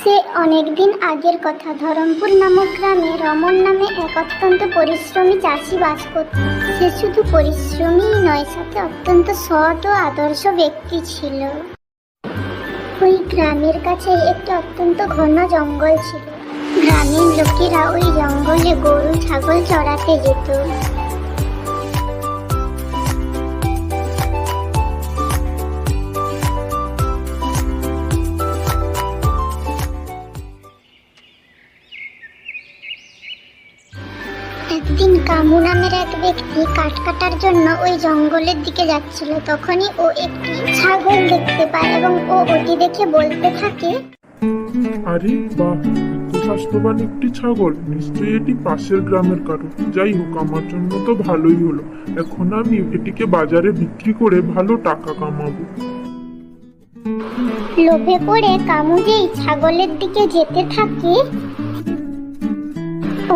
সে অনেকদিন আগের কথা। ধরমপুর নামক গ্রামে রমন নামে এক অত্যন্ত পরিশ্রমী চাষি বাস করত। সে শুধু পরিশ্রমী নয়, সাথে অত্যন্ত সৎ ও আদর্শ ব্যক্তি ছিল। ওই গ্রামের কাছে একটি অত্যন্ত ঘন জঙ্গল ছিল। গ্রামের লোকেরা ওই জঙ্গলে গরু, ছাগল চড়াতে যেত। একদিন কামু নামের এক ব্যক্তি কাঠ কাটার জন্য ওই জঙ্গলের দিকে যাচ্ছিল। তখনই ও একটি ছাগল দেখতে পায় এবং ও ওটি দেখে বলতে থাকে আরে বাহ স্বাস্থ্যবান একটি ছাগল। নিশ্চয়ই এটি পাশের গ্রামের কারও। যাই হোক আমার জন্য তো ভালোই হলো। এখন আমি এটিকে বাজারে বিক্রি করে ভালো টাকা কামাবো। লোভে পড়ে কামু যেই ছাগলের দিকে যেতে থাকে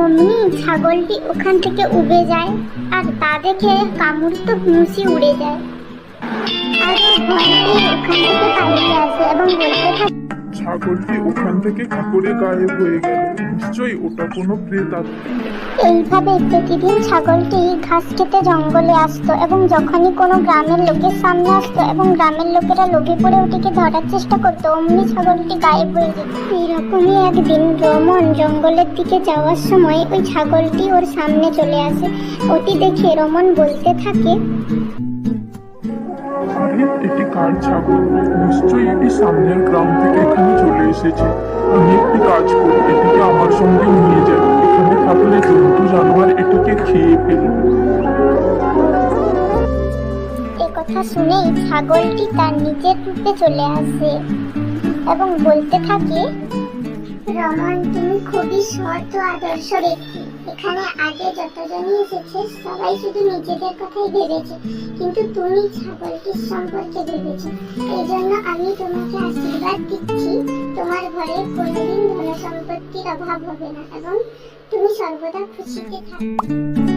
অমনি ছাগলটি ওখান থেকে উবে যায় আর তা দেখে কামুর তো হুঁসি উড়ে যায়। আর ওখান থেকে পালিয়ে আসে এবং বলতে থাকে, ছাগলটি ওখান থেকে কাপড়ে গায়েব হয়ে গেল। নিশ্চয়ই ওটা কোনো প্রেতাত্মা এইভাবে প্রতিদিন ছাগলটি ঘাস খেতে জঙ্গলে আসতো এবং যখনই কোনো গ্রামের লোকের সামনে আসতো এবং গ্রামের লোকেরা লোভে পড়ে ওটিকে ধরার চেষ্টা করতো অমনি ছাগলটি গায়েব হয়ে যেত। এইরকমই একদিন রমন জঙ্গলের দিকে যাওয়ার সময় ওই ছাগলটি ওর সামনে চলে আসে। ওটি দেখে রমন বলতে থাকে আরে এটি কার ছাগল? নিশ্চয়ই এটি সামনের গ্রাম থেকে এখানে এসেছে। আমি একটি কাজ করি, এটিকে আমার সঙ্গে নিয়ে যাই এখানে থাকলে জন্তু জানোয়ার এটিকে খেয়ে ফেলবে। কথা শুনেই ছাগলটি তার নিজের রূপে চলে আসে এবং বলতে থাকে, রমন, তুমি খুবই সৎ আদর্শ ব্যক্তি। এখানে আগে যতজনই এসেছে, সবাই শুধু নিজেদের কথাই ভেবেছে। কিন্তু তুমি ছাগলটির সম্পর্কে ভেবেছো। এই জন্য আমি তোমাকে আশীর্বাদ দিচ্ছি, তোমার ঘরে কোনোদিন ধন সম্পত্তির অভাব হবে না, এবং তুমি সর্বদা খুশিতে থাকবে।